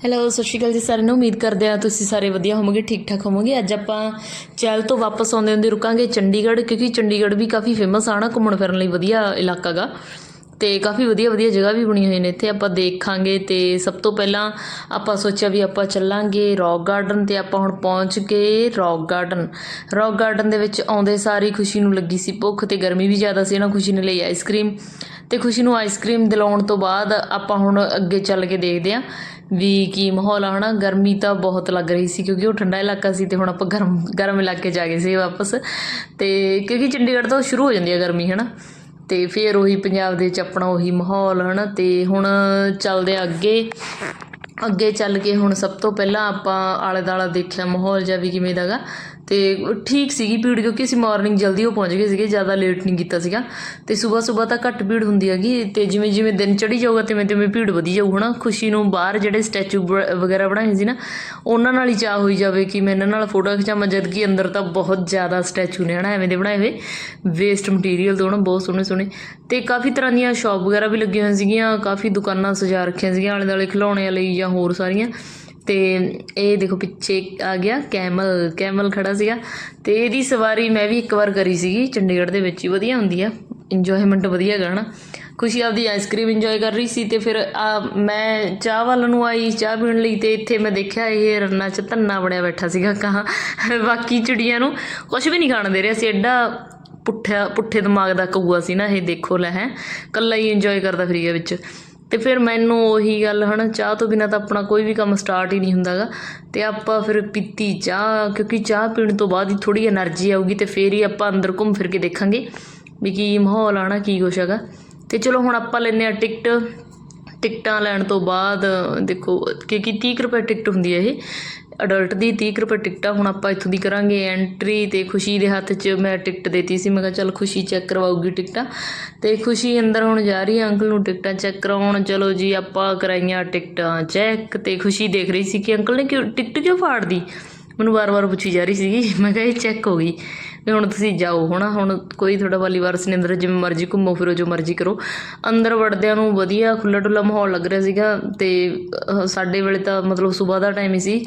Hello ਸਤਿ ਸ਼੍ਰੀ ਅਕਾਲ ਜੀ ਸਾਰਿਆਂ ਨੂੰ। ਉਮੀਦ ਕਰਦੇ ਆ ਤੁਸੀਂ ਸਾਰੇ ਵਧੀਆ ਹੋਵੋਗੇ, ਠੀਕ ਠਾਕ ਹੋਵੋਗੇ। ਅੱਜ ਆਪਾਂ ਚੈਲ ਤੋਂ ਵਾਪਸ ਆਉਂਦੇ ਹੁੰਦੇ ਰੁਕਾਂਗੇ ਚੰਡੀਗੜ੍ਹ, ਕਿਉਂਕਿ ਚੰਡੀਗੜ੍ਹ ਵੀ ਕਾਫੀ ਫੇਮਸ ਆ ਨਾ ਘੁੰਮਣ ਫਿਰਨ ਲਈ ਵਧੀਆ ਇਲਾਕਾ ਅਤੇ ਕਾਫੀ ਵਧੀਆ ਵਧੀਆ ਜਗ੍ਹਾ ਵੀ ਬਣੀ ਹੋਈਆਂ ਨੇ ਇੱਥੇ। ਆਪਾਂ ਦੇਖਾਂਗੇ ਅਤੇ ਸਭ ਤੋਂ ਪਹਿਲਾਂ ਆਪਾਂ ਸੋਚਿਆ ਵੀ ਆਪਾਂ ਚੱਲਾਂਗੇ ਰੌਕ ਗਾਰਡਨ ਅਤੇ ਆਪਾਂ ਹੁਣ ਪਹੁੰਚ ਗਏ ਰੌਕ ਗਾਰਡਨ। ਰੌਕ ਗਾਰਡਨ ਦੇ ਵਿੱਚ ਆਉਂਦੇ ਸਾਰੀ ਖੁਸ਼ੀ ਨੂੰ ਲੱਗੀ ਸੀ ਭੁੱਖ ਅਤੇ ਗਰਮੀ ਵੀ ਜ਼ਿਆਦਾ ਸੀ ਨਾ ਖੁਸ਼ੀ ਨੇ ਲਈ ਆਈਸਕ੍ਰੀਮ। ਤੇ ਖੁਸ਼ੀ ਨੂੰ ਆਈਸਕ੍ਰੀਮ ਦਿਲਾਉਣ ਤੋਂ ਬਾਅਦ ਆਪਾਂ ਹੁਣ ਅੱਗੇ ਚੱਲ ਕੇ ਦੇਖਦੇ ਆਂ ਵੀ ਕੀ ਮਾਹੌਲ ਆ, ਹਨਾ। ਗਰਮੀ ਤਾਂ ਬਹੁਤ ਲੱਗ ਰਹੀ ਸੀ ਕਿਉਂਕਿ ਉਹ ਠੰਡਾ ਇਲਾਕਾ ਸੀ ਤੇ ਹੁਣ ਆਪਾਂ ਗਰਮ ਗਰਮ ਇਲਾਕੇ ਜਾ ਗਏ ਸੀ ਵਾਪਸ। ਤੇ ਕਿਉਂਕਿ ਚੰਡੀਗੜ੍ਹ ਤੋਂ ਸ਼ੁਰੂ ਹੋ ਜਾਂਦੀ ਹੈ ਗਰਮੀ, ਹਨਾ। ਅਤੇ ਫਿਰ ਉਹੀ ਪੰਜਾਬ ਦੇ ਵਿੱਚ ਆਪਣਾ ਉਹੀ ਮਾਹੌਲ, ਹਨਾ? ਅਤੇ ਹੁਣ ਚੱਲਦੇ ਆ ਅੱਗੇ। ਅੱਗੇ ਚੱਲ ਕੇ ਹੁਣ ਸਭ ਤੋਂ ਪਹਿਲਾਂ ਆਪਾਂ ਆਲੇ ਦੁਆਲਾ ਦੇਖਿਆ ਮਾਹੌਲ ਜਿਹਾ ਵੀ ਕਿਵੇਂ ਦਾ ਦਾਗਾ ਤੇ ਠੀਕ ਸੀਗੀ ਭੀੜ ਕਿਉਂਕਿ ਅਸੀਂ ਮਾਰਨਿੰਗ ਜਲਦੀ ਉਹ ਪਹੁੰਚ ਗਏ ਸੀਗੇ, ਜ਼ਿਆਦਾ ਲੇਟ ਨਹੀਂ ਕੀਤਾ ਸੀਗਾ। ਤੇ ਸਵੇਰ ਸਵੇਰ ਤਾਂ ਘੱਟ ਭੀੜ ਹੁੰਦੀ ਹੈਗੀ ਤੇ ਜਿਵੇਂ ਜਿਵੇਂ ਦਿਨ ਚੜੀ ਜਾਊਗਾ, ਤਿਵੇਂ ਤਿਵੇਂ ਭੀੜ ਵਧੀ ਜਾਊ, ਹਨਾ? ਖੁਸ਼ੀ ਨੂੰ ਬਾਹਰ ਜਿਹੜੇ ਸਟੈਚੂ ਵਗੈਰਾ ਬਣਾਏ ਸੀ ਨਾ, ਉਹਨਾਂ ਨਾਲ ਹੀ ਚਾਹ ਹੋਈ ਜਾਵੇ ਕਿ ਮੈਂ ਇਹਨਾਂ ਨਾਲ ਫੋਟੋ ਖਿਚਾਵਾਂ ਜਦ ਕਿ ਅੰਦਰ ਤਾਂ ਬਹੁਤ ਜ਼ਿਆਦਾ ਸਟੈਚੂ ਨੇ, ਹਨਾ? ਐਵੇਂ ਦੇ ਬਣਾਏ ਹੋਏ। ਵੇਸਟ ਮਟੀਰੀਅਲ ਤੋਂ ਨਾ ਬਹੁਤ ਸੋਹਣੇ ਸੋਹਣੇ। ਤੇ ਕਾਫੀ ਤਰ੍ਹਾਂ ਦੀਆਂ ਸ਼ਾਪ ਵਗੈਰਾ ਵੀ ਲੱਗੀਆਂ ਹੋਈਆਂ ਸੀਗੀਆਂ, ਕਾਫੀ ਦੁਕਾਨਾਂ ਸਜਾ ਰੱਖੀਆਂ ਸੀਗੀਆਂ ਆਲੇ ਦੁਆਲੇ ਖਿਡੌਣਿਆਂ ਲਈ ਜਾਂ ਹੋਰ ਸਾਰੀਆਂ। ਅਤੇ ਇਹ ਦੇਖੋ ਪਿੱਛੇ ਆ ਗਿਆ ਕੈਮਲ ਕੈਮਲ ਖੜਾ ਸੀਗਾ ਅਤੇ ਇਹਦੀ ਸਵਾਰੀ ਮੈਂ ਵੀ ਇੱਕ ਵਾਰ ਕਰੀ ਸੀਗੀ, ਚੰਡੀਗੜ੍ਹ ਦੇ ਵਿੱਚ ਹੀ ਵਧੀਆ ਹੁੰਦੀ ਆ ਇੰਜੋਏਮੈਂਟ ਵਧੀਆ ਹੈਗਾ ਨਾ ਖੁਸ਼ੀ ਆਪਦੀ ਆਈਸਕ੍ਰੀਮ ਇੰਜੋਏ ਕਰ ਰਹੀ ਸੀ ਤੇ ਫਿਰ ਆ ਮੈਂ ਚਾਹ ਵੱਲ ਨੂੰ ਆਈ, ਚਾਹ ਪੀਣ ਲਈ ਤੇ ਇੱਥੇ ਮੈਂ ਦੇਖਿਆ ਇਹ ਰੰਨਾ ਚ ਧੰਨਾ ਬਣਿਆ ਬੈਠਾ ਸੀਗਾ ਕਹਾ ਬਾਕੀ ਚਿੜੀਆਂ ਨੂੰ ਕੁਝ ਵੀ ਨਹੀਂ ਖਾਣ ਦੇ ਰਿਹਾ ਸੀ, ਐਡਾ ਪੁੱਠਾ ਪੁੱਠੇ ਦਿਮਾਗ ਦਾ ਕਊਆ ਸੀ ਨਾ, ਇਹ ਦੇਖੋ ਲੈ ਹੈ, ਕੱਲਾ ਹੀ ਇੰਜੋਏ ਕਰਦਾ ਫਰੀਆ ਵਿੱਚ। ਅਤੇ ਫਿਰ ਮੈਨੂੰ ਉਹੀ ਗੱਲ ਹੈ ਨਾ ਚਾਹ ਤੋਂ ਬਿਨਾਂ ਤਾਂ ਆਪਣਾ ਕੋਈ ਵੀ ਕੰਮ ਸਟਾਰਟ ਹੀ ਨਹੀਂ ਹੁੰਦਾ ਗਾ ਅਤੇ ਆਪਾਂ ਫਿਰ ਪੀਤੀ ਚਾਹ, ਕਿਉਂਕਿ ਚਾਹ ਪੀਣ ਤੋਂ ਬਾਅਦ ਹੀ ਥੋੜ੍ਹੀ ਐਨਰਜੀ ਆਊਗੀ ਅਤੇ ਫਿਰ ਹੀ ਆਪਾਂ ਅੰਦਰ ਘੁੰਮ ਫਿਰ ਕੇ ਦੇਖਾਂਗੇ ਵੀ ਕੀ ਮਾਹੌਲ ਆ ਨਾ, ਕੀ ਕੁਛ ਹੈਗਾ। ਅਤੇ ਚਲੋ ਹੁਣ ਆਪਾਂ ਲੈਂਦੇ ਹਾਂ ਟਿਕਟ ਟਿਕਟਾਂ ਲੈਣ ਤੋਂ ਬਾਅਦ, ਦੇਖੋ, ਕਿਉਂਕਿ 30 ਰੁਪਏ ਟਿਕਟ ਹੁੰਦੀ ਹੈ ਇਹ। ਅਡਲਟ ਦੀ 30 ਰੁਪਏ ਟਿਕਟਾਂ ਹੁਣ ਆਪਾਂ ਇੱਥੋਂ ਦੀ ਕਰਾਂਗੇ ਐਂਟਰੀ ਅਤੇ ਖੁਸ਼ੀ ਦੇ ਹੱਥ 'ਚ ਮੈਂ ਟਿਕਟ ਦੇਤੀ ਸੀ। ਮੈਂ ਕਿਹਾ ਚੱਲ ਖੁਸ਼ੀ ਚੈੱਕ ਕਰਵਾਉਗੀ ਟਿਕਟਾਂ। ਅਤੇ ਖੁਸ਼ੀ ਅੰਦਰ ਹੁਣ ਜਾ ਰਹੀ ਹੈ, ਅੰਕਲ ਨੂੰ ਟਿਕਟਾਂ ਚੈੱਕ ਕਰਾਉਣ। ਚਲੋ ਜੀ, ਆਪਾਂ ਕਰਾਈਆਂ ਟਿਕਟਾਂ ਚੈੱਕ ਅਤੇ ਖੁਸ਼ੀ ਦੇਖ ਰਹੀ ਸੀ ਕਿ ਅੰਕਲ ਨੇ ਕਿਉਂ, ਟਿਕਟ ਕਿਉਂ ਫਾੜਦੀ? ਮੈਨੂੰ ਵਾਰ-ਵਾਰ ਪੁੱਛੀ ਜਾ ਰਹੀ ਸੀਗੀ। ਮੈਂ ਕਿਹਾ ਇਹ ਚੈੱਕ ਹੋ ਗਈ। ਵੀ ਹੁਣ ਤੁਸੀਂ ਜਾਓ ਹਨਾ ਹੁਣ ਕੋਈ ਤੁਹਾਡਾ ਵਾਲੀ ਵਾਰਸ ਨਹੀਂ ਅੰਦਰ ਜਿਵੇਂ ਮਰਜ਼ੀ ਘੁੰਮੋ ਫਿਰੋ, ਜੋ ਮਰਜ਼ੀ ਕਰੋ। ਅੰਦਰ ਵੜਦਿਆਂ ਨੂੰ ਵਧੀਆ ਖੁੱਲਾ ਡੁੱਲਾ ਮਾਹੌਲ ਲੱਗ ਰਿਹਾ ਸੀਗਾ ਤੇ ਸਾਡੇ ਵੇਲੇ ਤਾਂ ਮਤਲਬ ਸਵੇਰ ਦਾ ਟਾਈਮ ਹੀ ਸੀ।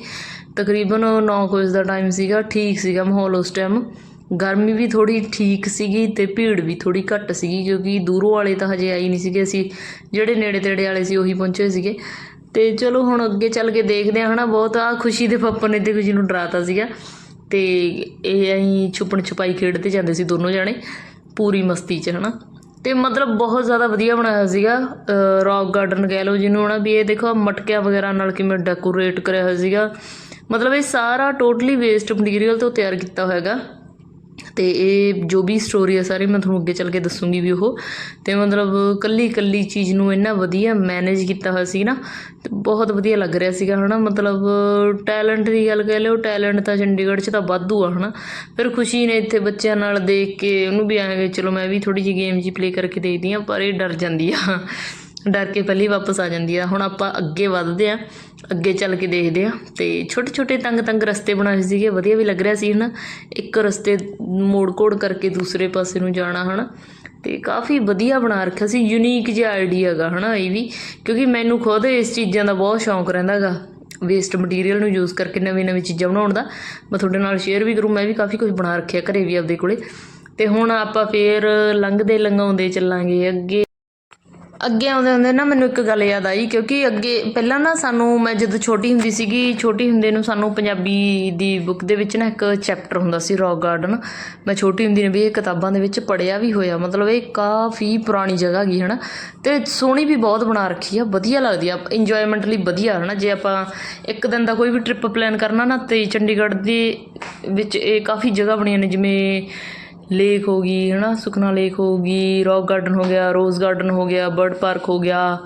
ਤਕਰੀਬਨ 9 ਵਜੇ ਦਾ ਟਾਈਮ ਸੀਗਾ, ਠੀਕ ਸੀਗਾ ਮਾਹੌਲ ਉਸ ਟਾਈਮ ਗਰਮੀ ਵੀ ਥੋੜੀ ਠੀਕ ਸੀਗੀ ਤੇ ਭੀੜ ਵੀ ਥੋੜੀ ਘੱਟ ਸੀਗੀ, ਕਿਉਂਕਿ ਦੂਰੋਂ ਵਾਲੇ ਤਾਂ ਹਜੇ ਆਈ ਨਹੀਂ ਸੀਗੇ ਅਸੀਂ। ਜਿਹੜੇ ਨੇੜੇ ਤੇੜੇ ਵਾਲੇ ਸੀ ਉਹੀ ਪਹੁੰਚੇ ਸੀਗੇ। ਤੇ ਚਲੋ ਹੁਣ ਅੱਗੇ ਚੱਲ ਕੇ ਦੇਖਦੇ ਹਾਂ ਹਨਾ, ਬਹੁਤ ਆ ਖੁਸ਼ੀ ਦੇ ਪਾਪਾ ਨੇ ਤੇ ਖੁਸ਼ੀ ਨੂੰ ਡਰਾਤਾ ਸੀਗਾ। ਅਤੇ ਇਹ ਅਸੀਂ ਛੁਪਣ ਛੁਪਾਈ ਖੇਡਦੇ ਜਾਂਦੇ ਸੀ ਦੋਨੋਂ ਜਾਣੇ, ਪੂਰੀ ਮਸਤੀ 'ਚ ਹੈ ਨਾ ਅਤੇ ਮਤਲਬ ਬਹੁਤ ਜ਼ਿਆਦਾ ਵਧੀਆ ਬਣਾਇਆ ਸੀਗਾ ਰੌਕ ਗਾਰਡਨ ਕਹਿ ਲਓ ਜਿਹਨੂੰ ਨਾ ਵੀ ਇਹ ਦੇਖੋ ਮਟਕਿਆਂ ਵਗੈਰਾ ਨਾਲ ਕਿਵੇਂ ਡੈਕੋਰੇਟ ਕਰਿਆ ਹੋਇਆ ਸੀਗਾ। ਮਤਲਬ ਇਹ ਸਾਰਾ ਟੋਟਲੀ ਵੇਸਟ ਮਟੀਰੀਅਲ ਤੋਂ ਤਿਆਰ ਕੀਤਾ ਹੋਇਆਗਾ ਅਤੇ ਇਹ ਜੋ ਵੀ ਸਟੋਰੀ ਆ ਸਾਰੀ ਮੈਂ ਤੁਹਾਨੂੰ ਅੱਗੇ ਚੱਲ ਕੇ ਦੱਸੂੰਗੀ ਵੀ ਉਹ। ਅਤੇ ਮਤਲਬ ਇਕੱਲੀ ਇਕੱਲੀ ਚੀਜ਼ ਨੂੰ ਇੰਨਾ ਵਧੀਆ ਮੈਨੇਜ ਕੀਤਾ ਹੋਇਆ ਸੀ ਨਾ ਅਤੇ ਬਹੁਤ ਵਧੀਆ ਲੱਗ ਰਿਹਾ ਸੀਗਾ ਹੈ ਨਾ ਮਤਲਬ ਟੈਲੈਂਟ ਦੀ ਗੱਲ ਕਹਿ ਲਿਓ ਟੈਲੈਂਟ ਤਾਂ ਚੰਡੀਗੜ੍ਹ 'ਚ ਤਾਂ ਵਾਧੂ ਆ ਹੈ ਨਾ ਫਿਰ ਖੁਸ਼ੀ ਨੇ ਇੱਥੇ ਬੱਚਿਆਂ ਨਾਲ ਦੇਖ ਕੇ ਉਹਨੂੰ ਵੀ ਆਇਆ ਚਲੋ ਮੈਂ ਵੀ ਥੋੜ੍ਹੀ ਜਿਹੀ ਗੇਮ ਜੀ ਪਲੇ ਕਰਕੇ ਦੇਖਦੀ ਹਾਂ, ਪਰ ਇਹ ਡਰ ਜਾਂਦੀ ਆ। ਡਰ ਕੇ ਪਹਿਲੀ ਵਾਪਸ ਆ ਜਾਂਦੀ ਆ। ਹੁਣ ਆਪਾਂ ਅੱਗੇ ਵੱਧਦੇ ਆ, ਅੱਗੇ ਚੱਲ ਕੇ ਦੇਖਦੇ ਆ। ਤੇ ਛੋਟੇ ਛੋਟੇ ਤੰਗ ਤੰਗ ਰਸਤੇ ਬਣਾਏ ਸੀਗੇ, ਵਧੀਆ ਵੀ ਲੱਗ ਰਿਹਾ ਸੀ, ਹਨਾ? ਇੱਕ ਰਸਤੇ ਮੋੜ ਕੋੜ ਕਰਕੇ ਦੂਸਰੇ ਪਾਸੇ ਨੂੰ ਜਾਣਾ, ਹਨਾ? ਤੇ ਕਾਫੀ ਵਧੀਆ ਬਣਾ ਰੱਖਿਆ ਸੀ ਯੂਨੀਕ ਜਿਹਾ ਆਈਡੀਆ ਹੈਗਾ ਹਨਾ, ਇਹ ਵੀ। ਕਿਉਂਕਿ ਮੈਨੂੰ ਖੁਦ ਇਸ ਚੀਜ਼ਾਂ ਦਾ ਬਹੁਤ ਸ਼ੌਂਕ ਰਹਿੰਦਾ ਹੈਗਾ ਵੇਸਟ ਮਟੀਰੀਅਲ ਨੂੰ ਯੂਜ਼ ਕਰਕੇ ਨਵੀਂ ਨਵੀਂ ਚੀਜ਼ਾਂ ਬਣਾਉਣ ਦਾ। ਮੈਂ ਤੁਹਾਡੇ ਨਾਲ ਸ਼ੇਅਰ ਵੀ ਕਰੂੰ, ਮੈਂ ਵੀ ਕਾਫੀ ਕੁਝ ਬਣਾ ਰੱਖਿਆ ਘਰੇ ਵੀ ਆਪਦੇ ਕੋਲੇ। ਤੇ ਹੁਣ ਆਪਾਂ ਫੇਰ ਲੰਘਦੇ ਲੰਘਾਉਂਦੇ ਚੱਲਾਂਗੇ, ਅੱਗੇ ਅੱਗੇ ਆਉਂਦੇ ਹੁੰਦੇ ਨਾ ਮੈਨੂੰ ਇੱਕ ਗੱਲ ਯਾਦ ਆਈ, ਕਿਉਂਕਿ ਅੱਗੇ ਪਹਿਲਾਂ ਨਾ ਸਾਨੂੰ ਮੈਂ ਜਦੋਂ ਛੋਟੀ ਹੁੰਦੀ ਸੀਗੀ, ਛੋਟੀ ਹੁੰਦੇ ਨੂੰ ਸਾਨੂੰ ਪੰਜਾਬੀ ਦੀ ਬੁੱਕ ਦੇ ਵਿੱਚ ਨਾ ਇੱਕ ਚੈਪਟਰ ਹੁੰਦਾ ਸੀ ਰੌਕ ਗਾਰਡਨ ਮੈਂ ਛੋਟੀ ਹੁੰਦੀ ਨੇ ਵੀ ਇਹ ਕਿਤਾਬਾਂ ਦੇ ਵਿੱਚ ਪੜਿਆ ਵੀ ਹੋਇਆ, ਮਤਲਬ ਇਹ ਕਾਫੀ ਪੁਰਾਣੀ ਜਗ੍ਹਾ ਗਈ ਹਨਾ। ਤੇ ਸੋਹਣੀ ਵੀ ਬਹੁਤ ਬਣਾ ਰੱਖੀ ਆ, ਵਧੀਆ ਲੱਗਦੀ ਆ ਇੰਜੋਇਮੈਂਟ ਲਈ ਵਧੀਆ, ਹਨਾ। ਜੇ ਆਪਾਂ ਇੱਕ ਦਿਨ ਦਾ ਕੋਈ ਵੀ ਟ੍ਰਿਪ ਪਲਾਨ ਕਰਨਾ ਨਾ, ਤੇ ਚੰਡੀਗੜ੍ਹ ਦੇ ਵਿੱਚ ਇਹ ਕਾਫੀ ਜਗ੍ਹਾ ਬਣੀਆਂ ਨੇ, ਜਿਵੇਂ ਲੇਕ ਹੋ ਗਈ ਹੈ ਨਾ ਸੁਖਨਾ ਲੇਕ ਹੋ ਗਈ ਰੌਕ ਗਾਰਡਨ ਹੋ ਗਿਆ, ਰੋਜ਼ ਗਾਰਡਨ ਹੋ ਗਿਆ, ਬਰਡ ਪਾਰਕ ਹੋ ਗਿਆ।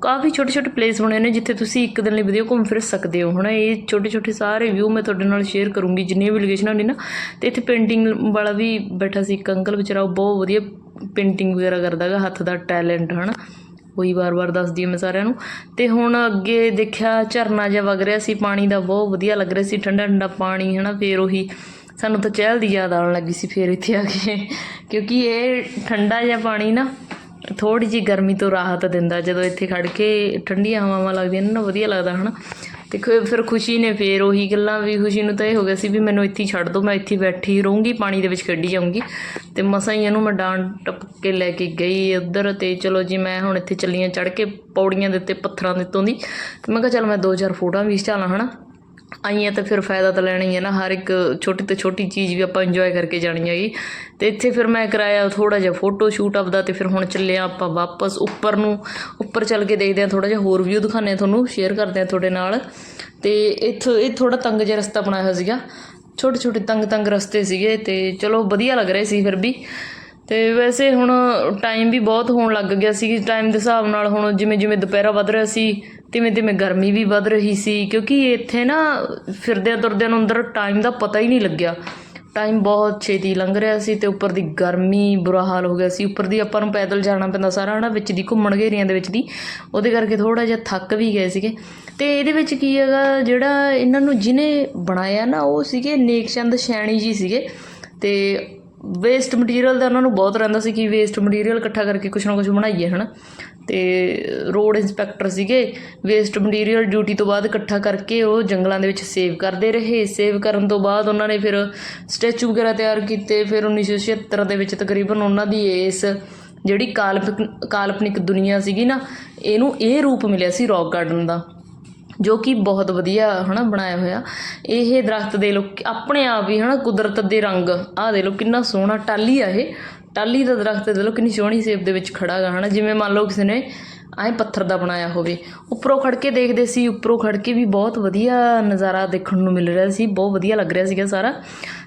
ਕਾਫੀ ਛੋਟੇ ਛੋਟੇ ਪਲੇਸ ਬਣੇ ਨੇ ਜਿੱਥੇ ਤੁਸੀਂ ਇੱਕ ਦਿਨ ਲਈ ਵਧੀਆ ਘੁੰਮ ਫਿਰ ਸਕਦੇ ਹੋ, ਹਨਾ। ਇਹ ਛੋਟੇ ਛੋਟੇ ਸਾਰੇ ਵਿਊ ਮੈਂ ਤੁਹਾਡੇ ਨਾਲ ਸ਼ੇਅਰ ਕਰੂੰਗੀ, ਜਿੰਨੀਆਂ ਵੀ ਲੋਕੇਸ਼ਨਾਂ ਨੇ ਨਾ। ਤੇ ਇੱਥੇ ਪੇਂਟਿੰਗ ਵਾਲਾ ਵੀ ਬੈਠਾ ਸੀ ਇੱਕ ਅੰਕਲ, ਵਿਚਾਰਾ ਉਹ ਬਹੁਤ ਵਧੀਆ ਪੇਂਟਿੰਗ ਵਗੈਰਾ ਕਰਦਾ ਹੈਗਾ ਹੱਥ ਦਾ ਟੈਲੈਂਟ ਹਨਾ। ਉਹੀ ਵਾਰ-ਵਾਰ ਦੱਸਦੀ ਹਾਂ ਮੈਂ ਸਾਰਿਆਂ ਨੂੰ। ਤੇ ਹੁਣ ਅੱਗੇ ਦੇਖਿਆ ਝਰਨਾ ਜਿਹਾ ਵਗ ਰਿਹਾ ਸੀ, ਪਾਣੀ ਦਾ ਬਹੁਤ ਵਧੀਆ ਲੱਗ ਰਿਹਾ ਸੀ ਠੰਡਾ ਠੰਡਾ ਪਾਣੀ, ਹਨਾ, ਫੇਰ ਉਹੀ ਸਾਨੂੰ ਤਾਂ ਚਹਿਲ ਦੀ ਯਾਦ ਆਉਣ ਲੱਗੀ ਸੀ ਫੇਰ ਇੱਥੇ ਆ ਕੇ, ਕਿਉਂਕਿ ਇਹ ਠੰਡਾ ਜਿਹਾ ਪਾਣੀ ਨਾ ਥੋੜੀ ਜਿਹੀ ਗਰਮੀ ਤੋਂ ਰਾਹਤ ਦਿੰਦਾ, ਜਦੋਂ ਇੱਥੇ ਖੜ ਕੇ ਠੰਡੀਆਂ ਹਵਾਵਾਂ ਲੱਗਦੀਆਂ ਨੇ ਨਾ, ਵਧੀਆ ਲੱਗਦਾ ਹਨਾ। ਤੇ ਖੁ- ਫਿਰ ਖੁਸ਼ੀ ਨੇ ਫੇਰ ਉਹੀ ਗੱਲਾਂ ਵੀ, ਖੁਸ਼ੀ ਨੂੰ ਤਾਂ ਇਹ ਹੋ ਗਿਆ ਸੀ ਵੀ ਮੈਨੂੰ ਇੱਥੇ ਹੀ ਛੱਡ ਦਿਓ ਮੈਂ ਇੱਥੇ ਹੀ ਬੈਠੀ ਰਹੂੰਗੀ, ਪਾਣੀ ਦੇ ਵਿੱਚ ਖੇਡੀ ਜਾਊਂਗੀ। ਤੇ ਮਸਾਂ ਹੀ ਇਹਨੂੰ ਮੈਂ ਡਾਂਟ ਟੱਪ ਕੇ ਲੈ ਕੇ ਗਈ ਉੱਧਰ ਤੇ ਚਲੋ ਜੀ ਮੈਂ ਹੁਣ ਇੱਥੇ ਚੱਲੀਆਂ ਚੜ ਕੇ ਪੌੜੀਆਂ ਦੇ ਉੱਤੇ ਪੱਥਰਾਂ ਦੇ ਉੱਤੋਂ ਦੀ। ਤੇ ਮੈਂ ਕਿਹਾ ਚੱਲ ਮੈਂ ਦੋ ਚਾਰ ਫੋਟੋਆਂ ਵੀ ਖਿਚਾਲਾਂ ਹਨਾ। ਆਈਆਂ ਤਾਂ ਫਿਰ ਫਾਇਦਾ ਤਾਂ ਲੈਣਾ ਹੀ ਹੈ ਨਾ, ਹਰ ਇੱਕ ਛੋਟੀ ਤੋਂ ਛੋਟੀ ਚੀਜ਼ ਵੀ ਆਪਾਂ ਇੰਜੋਏ ਕਰਕੇ ਜਾਣੀ ਹੈਗੀ। ਤੇ ਇੱਥੇ ਫਿਰ ਮੈਂ ਕਰਾਇਆ ਥੋੜਾ ਜਿਹਾ ਫੋਟੋ ਸ਼ੂਟ ਆਪਦਾ ਤੇ ਫਿਰ ਹੁਣ ਚੱਲੇ ਹਾਂ ਆਪਾਂ ਵਾਪਸ ਉੱਪਰ ਨੂੰ, ਉੱਪਰ ਚੱਲ ਕੇ ਦੇਖਦੇ ਹਾਂ ਥੋੜਾ ਜਿਹਾ ਹੋਰ ਵਿਊ ਦਿਖਾਉਂਦੇ ਹਾਂ ਤੁਹਾਨੂੰ ਸ਼ੇਅਰ ਕਰਦੇ ਹਾਂ ਤੁਹਾਡੇ ਨਾਲ। ਤੇ ਇੱਥੋਂ, ਇਹ ਥੋੜਾ ਤੰਗ ਜਿਹਾ ਰਸਤਾ ਬਣਾਇਆ ਹੋਇਆ ਸੀਗਾ। ਛੋਟੇ ਛੋਟੇ ਤੰਗ ਤੰਗ ਰਸਤੇ ਸੀਗੇ ਤੇ ਚਲੋ ਵਧੀਆ ਲੱਗ ਰਹੇ ਸੀ ਫਿਰ ਵੀ। ਅਤੇ ਵੈਸੇ ਹੁਣ ਟਾਈਮ ਵੀ ਬਹੁਤ ਹੋਣ ਲੱਗ ਗਿਆ ਸੀ ਟਾਈਮ ਦੇ ਹਿਸਾਬ ਨਾਲ ਹੁਣ ਜਿਵੇਂ ਜਿਵੇਂ ਦੁਪਹਿਰਾ ਵੱਧ ਰਿਹਾ ਸੀ, ਤਿਵੇਂ ਤਿਵੇਂ ਗਰਮੀ ਵੀ ਵੱਧ ਰਹੀ ਸੀ, ਕਿਉਂਕਿ ਇੱਥੇ ਨਾ ਫਿਰਦਿਆਂ ਤੁਰਦਿਆਂ ਨੂੰ ਅੰਦਰ ਟਾਈਮ ਦਾ ਪਤਾ ਹੀ ਨਹੀਂ ਲੱਗਿਆ। ਟਾਈਮ ਬਹੁਤ ਛੇਤੀ ਲੰਘ ਰਿਹਾ ਸੀ ਤੇ ਉੱਪਰ ਦੀ ਗਰਮੀ ਬੁਰਾ ਹਾਲ ਹੋ ਗਿਆ ਸੀ। ਉੱਪਰ ਦੀ ਆਪਾਂ ਨੂੰ ਪੈਦਲ ਜਾਣਾ ਪੈਂਦਾ ਸਾਰਾ, ਹਨਾ, ਵਿੱਚ ਦੀ ਘੁੰਮਣ ਘੇਰੀਆਂ ਦੇ ਵਿੱਚ ਦੀ, ਉਹਦੇ ਕਰਕੇ ਥੋੜਾ ਜਿਹਾ ਥੱਕ ਵੀ ਗਏ ਸੀਗੇ। ਤੇ ਇਹਦੇ ਵਿੱਚ ਕੀ ਹੈਗਾ, ਜਿਹੜਾ ਇਹਨਾਂ ਨੂੰ ਜਿਹਨੇ ਬਣਾਇਆ ਨਾ, ਉਹ ਸੀਗੇ ਨੇਕਚੰਦ ਸ਼ੈਣੀ ਜੀ ਸੀਗੇ। ਤੇ ਵੇਸਟ ਮਟੀਰੀਅਲ ਦਾ ਉਹਨਾਂ ਨੂੰ ਬਹੁਤ ਰਹਿੰਦਾ ਸੀ ਕਿ ਵੇਸਟ ਮਟੀਰੀਅਲ ਇਕੱਠਾ ਕਰਕੇ ਕੁਛ ਨਾ ਕੁਛ ਬਣਾਈਏ, ਹਨਾ। ਤੇ ਰੋਡ ਇੰਸਪੈਕਟਰ ਸੀਗੇ ਵੇਸਟ ਮਟੀਰੀਅਲ ਡਿਊਟੀ ਤੋਂ ਬਾਅਦ ਇਕੱਠਾ ਕਰਕੇ ਉਹ ਜੰਗਲਾਂ ਦੇ ਵਿੱਚ ਸੇਵ ਕਰਦੇ ਰਹੇ। ਸੇਵ ਕਰਨ ਤੋਂ ਬਾਅਦ ਉਹਨਾਂ ਨੇ ਫਿਰ ਸਟੈਚੂ ਵਗੈਰਾ ਤਿਆਰ ਕੀਤੇ। ਫਿਰ 1976 ਦੇ ਵਿੱਚ ਤਕਰੀਬਨ ਉਹਨਾਂ ਦੀ ਇਸ ਜਿਹੜੀ ਕਾਲਪਨਿਕ ਕਾਲਪਨਿਕ ਦੁਨੀਆ ਸੀਗੀ ਨਾ, ਇਹਨੂੰ ਇਹ ਰੂਪ ਮਿਲਿਆ ਸੀ ਰੌਕ ਗਾਰਡਨ ਦਾ। ਜੋ ਕਿ ਬਹੁਤ ਵਧੀਆ ਹੈ ਨਾ ਬਣਾਇਆ ਹੋਇਆ। ਇਹ ਦਰਖਤ ਦੇ ਲੋ, ਆਪਣੇ ਆਪ ਹੀ ਹੈ ਨਾ ਕੁਦਰਤ ਦੇ ਰੰਗ। ਆਹ ਦੇ ਲੋ ਕਿੰਨਾ ਸੋਹਣਾ ਟਾਲੀ ਆ ਇਹ। ਟਾਲੀ ਦਾ ਦਰਖਤ ਦੇ ਲੋ ਕਿੰਨੀ ਸੋਹਣੀ ਸ਼ੇਪ ਦੇ ਵਿੱਚ ਖੜਾ ਗਾ ਨਾ ਜਿਵੇਂ ਮੰਨ ਲਓ ਕਿਸੇ ਨੇ ਐਂ ਪੱਥਰ ਦਾ ਬਣਾਇਆ ਹੋਵੇ। ਉੱਪਰੋਂ ਖੜ ਕੇ ਦੇਖਦੇ ਸੀ, ਉੱਪਰੋਂ ਖੜ ਕੇ ਵੀ ਬਹੁਤ ਵਧੀਆ ਨਜ਼ਾਰਾ ਦੇਖਣ ਨੂੰ ਮਿਲ ਰਿਹਾ ਸੀ। ਬਹੁਤ ਵਧੀਆ ਲੱਗ ਰਿਹਾ ਸੀਗਾ ਸਾਰਾ।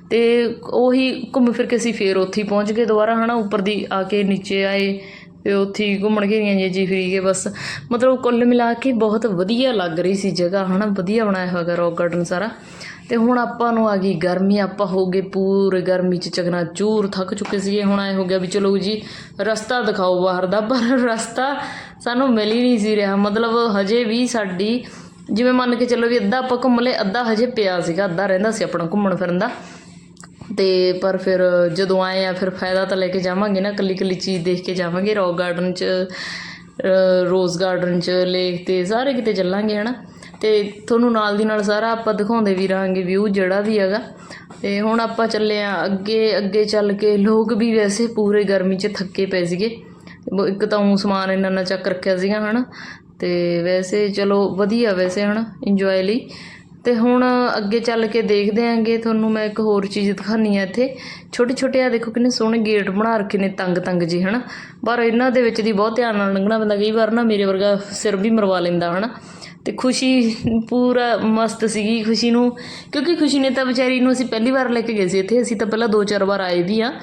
ਤੇ ਉਹੀ ਘੁੰਮ ਫਿਰ ਕੇ ਅਸੀਂ ਫੇਰ ਉੱਥੇ ਹੀ ਪਹੁੰਚ ਗਏ ਦੁਬਾਰਾ, ਹਨਾ। ਉੱਪਰ ਦੀ ਆ ਕੇ ਨੀਚੇ ਆਏ। ਅਤੇ ਉੱਥੇ ਹੀ ਘੁੰਮਣ ਘੇਰੀਆਂ ਜੇ ਜੀ ਫਿਰੀ ਗਏ ਬਸ। ਮਤਲਬ ਕੁੱਲ ਮਿਲਾ ਕੇ ਬਹੁਤ ਵਧੀਆ ਲੱਗ ਰਹੀ ਸੀ ਜਗ੍ਹਾ ਹੈ ਨਾ ਵਧੀਆ ਬਣਾਇਆ ਹੋਇਆ ਰੌਕ ਗਾਰਡਨ ਸਾਰਾ। ਅਤੇ ਹੁਣ ਆਪਾਂ ਨੂੰ ਆ ਗਈ ਗਰਮੀ, ਆਪਾਂ ਹੋ ਗਏ ਪੂਰੇ ਗਰਮੀ ਚ ਚਕਨਾ ਚੂਰ, ਥੱਕ ਚੁੱਕੇ ਸੀਗੇ। ਹੁਣ ਐ ਹੋ ਗਿਆ ਵੀ ਚਲੋ ਜੀ, ਰਸਤਾ ਦਿਖਾਓ ਬਾਹਰ ਦਾ, ਪਰ ਰਸਤਾ ਸਾਨੂੰ ਮਿਲ ਹੀ ਨਹੀਂ ਸੀ ਰਿਹਾ। ਮਤਲਬ ਹਜੇ ਵੀ ਸਾਡੀ, ਜਿਵੇਂ ਮੰਨ ਕੇ ਚੱਲੋ ਵੀ ਅੱਧਾ ਆਪਾਂ ਘੁੰਮ ਲਏ, ਅੱਧਾ ਹਜੇ ਪਿਆ ਸੀਗਾ, ਅੱਧਾ ਰਹਿੰਦਾ ਸੀ ਆਪਣਾ ਘੁੰਮਣ ਫਿਰਨ ਦਾ। ਅਤੇ ਪਰ ਫਿਰ ਜਦੋਂ ਆਏ ਹਾਂ ਫਿਰ ਫਾਇਦਾ ਤਾਂ ਲੈ ਕੇ ਜਾਵਾਂਗੇ ਨਾ, ਇਕੱਲੀ ਇਕੱਲੀ ਚੀਜ਼ ਦੇਖ ਕੇ ਜਾਵਾਂਗੇ, ਰੌਕ ਗਾਰਡਨ 'ਚ ਰੋਜ਼ ਗਾਰਡਨ 'ਚ, ਲੇਕ ਤੇ ਸਾਰੇ ਕਿਤੇ ਚੱਲਾਂਗੇ ਹੈ ਨਾ ਅਤੇ ਤੁਹਾਨੂੰ ਨਾਲ ਦੀ ਨਾਲ ਸਾਰਾ ਆਪਾਂ ਦਿਖਾਉਂਦੇ ਵੀ ਰਹਾਂਗੇ ਵਿਊ ਜਿਹੜਾ ਵੀ ਹੈਗਾ। ਅਤੇ ਹੁਣ ਆਪਾਂ ਚੱਲੇ ਹਾਂ ਅੱਗੇ ਅੱਗੇ ਚੱਲ ਕੇ ਲੋਕ ਵੀ ਵੈਸੇ ਪੂਰੇ ਗਰਮੀ 'ਚ ਥੱਕੇ ਪਏ ਸੀਗੇ। ਇੱਕ ਤਾਂ ਉਹ ਸਮਾਨ ਇੰਨਾ ਨਾ ਚੱਕ ਰੱਖਿਆ ਸੀਗਾ, ਹਨਾ? ਅਤੇ ਵੈਸੇ ਚਲੋ ਵਧੀਆ ਵੈਸੇ, ਹਨਾ? ਇੰਜੋਏ ਲਈ। ਅਤੇ ਹੁਣ ਅੱਗੇ ਚੱਲ ਕੇ ਦੇਖਦੇ ਆਂਗੇ, ਤੁਹਾਨੂੰ ਮੈਂ ਇੱਕ ਹੋਰ ਚੀਜ਼ ਦਿਖਾਉਂਦੀ ਹਾਂ ਇੱਥੇ। ਛੋਟੇ ਛੋਟੇ ਆ, ਦੇਖੋ ਕਿੰਨੇ ਸੋਹਣੇ ਗੇਟ ਬਣਾ ਰੱਖੇ ਨੇ ਤੰਗ ਤੰਗ ਜੀ ਹਨਾ? ਪਰ ਇਹਨਾਂ ਦੇ ਵਿੱਚ ਦੀ ਬਹੁਤ ਧਿਆਨ ਨਾਲ ਲੰਘਣਾ ਪੈਂਦਾ, ਕਈ ਵਾਰ ਨਾ ਮੇਰੇ ਵਰਗਾ ਸਿਰ ਵੀ ਮਰਵਾ ਲੈਂਦਾ, ਹਨਾ? ਤੇ ਖੁਸ਼ੀ ਪੂਰਾ ਮਸਤ ਸੀਗੀ ਖੁਸ਼ੀ ਨੂੰ, ਕਿਉਂਕਿ ਖੁਸ਼ੀ ਨੇ ਤਾਂ ਵਿਚਾਰੀ ਨੂੰ ਅਸੀਂ ਪਹਿਲੀ ਵਾਰ ਲੈ ਕੇ ਗਏ ਸੀ ਇੱਥੇ, ਅਸੀਂ ਤਾਂ ਪਹਿਲਾਂ ਦੋ ਚਾਰ ਵਾਰ ਆਏ ਵੀ ਆ।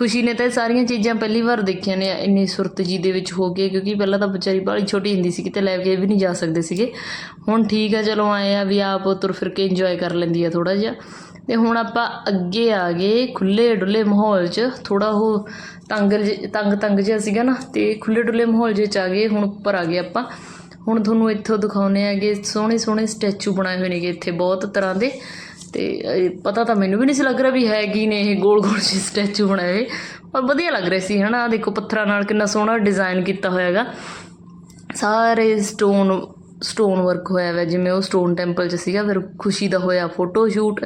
ਖੁਸ਼ੀ ਨੇ ਤਾਂ ਇਹ ਸਾਰੀਆਂ ਚੀਜ਼ਾਂ ਪਹਿਲੀ ਵਾਰ ਦੇਖੀਆਂ ਨੇ ਇੰਨੀ ਸੁਰਤ ਜੀ ਦੇ ਵਿੱਚ ਹੋ ਕੇ, ਕਿਉਂਕਿ ਪਹਿਲਾਂ ਤਾਂ ਵਿਚਾਰੀ ਬਾਹਲੀ ਛੋਟੀ ਹੁੰਦੀ ਸੀ, ਕਿਤੇ ਲੈ ਕੇ ਵੀ ਨਹੀਂ ਜਾ ਸਕਦੇ ਸੀਗੇ। ਹੁਣ ਠੀਕ ਆ, ਚਲੋ ਆਏ ਆ ਵੀ ਆਪ ਤੁਰ ਫਿਰ ਕੇ ਇੰਜੋਏ ਕਰ ਲੈਂਦੀ ਆ ਥੋੜਾ ਜਿਹਾ। ਤੇ ਹੁਣ ਆਪਾਂ ਅੱਗੇ ਆ ਗਏ ਖੁੱਲੇ ਡੁੱਲੇ ਮਾਹੌਲ 'ਚ ਥੋੜਾ ਉਹ ਤੰਗ ਜਿ- ਤੰਗ ਤੰਗ ਜਿਹਾ ਸੀਗਾ ਨਾ, ਤੇ ਖੁੱਲੇ ਡੁੱਲੇ ਮਾਹੌਲ 'ਚ ਆ ਗਏ, ਹੁਣ ਉੱਪਰ ਆ ਗਏ ਆਪਾਂ। ਹੁਣ ਤੁਹਾਨੂੰ ਇੱਥੋਂ ਦਿਖਾਉਨੇ ਆਗੇ ਸੋਹਣੇ ਸੋਹਣੇ ਸਟੈਚੂ ਬਣਾਏ ਹੋਏ ਨੇਗੇ ਇੱਥੇ ਬਹੁਤ ਤਰ੍ਹਾਂ ਦੇ। ਤੇ ਪਤਾ ਤਾਂ ਮੈਨੂੰ ਵੀ ਨਹੀਂ ਸੀ ਲੱਗ ਰਿਹਾ ਵੀ ਹੈ ਕੀ ਨੇ ਇਹ ਗੋਲ ਗੋਲ ਜਿਹੇ ਸਟੈਚੂ ਬਣਾਏ ਪਰ ਵਧੀਆ ਲੱਗ ਰਿਹਾ ਸੀ, ਹਨਾ? ਆਹ ਦੇਖੋ, ਪੱਥਰਾਂ ਨਾਲ ਕਿੰਨਾ ਸੋਹਣਾ ਡਿਜ਼ਾਈਨ ਕੀਤਾ ਹੋਇਆ ਹੈਗਾ। ਸਾਰੇ ਸਟੋਨ ਸਟੋਨ ਵਰਕ ਹੋਇਆ ਹੋਇਆ ਜਿਵੇਂ ਉਹ ਸਟੋਨ ਟੈਂਪਲ 'ਚ ਸੀਗਾ, ਫਿਰ ਖੁਸ਼ੀ ਦਾ ਹੋਇਆ ਫੋਟੋ ਸ਼ੂਟ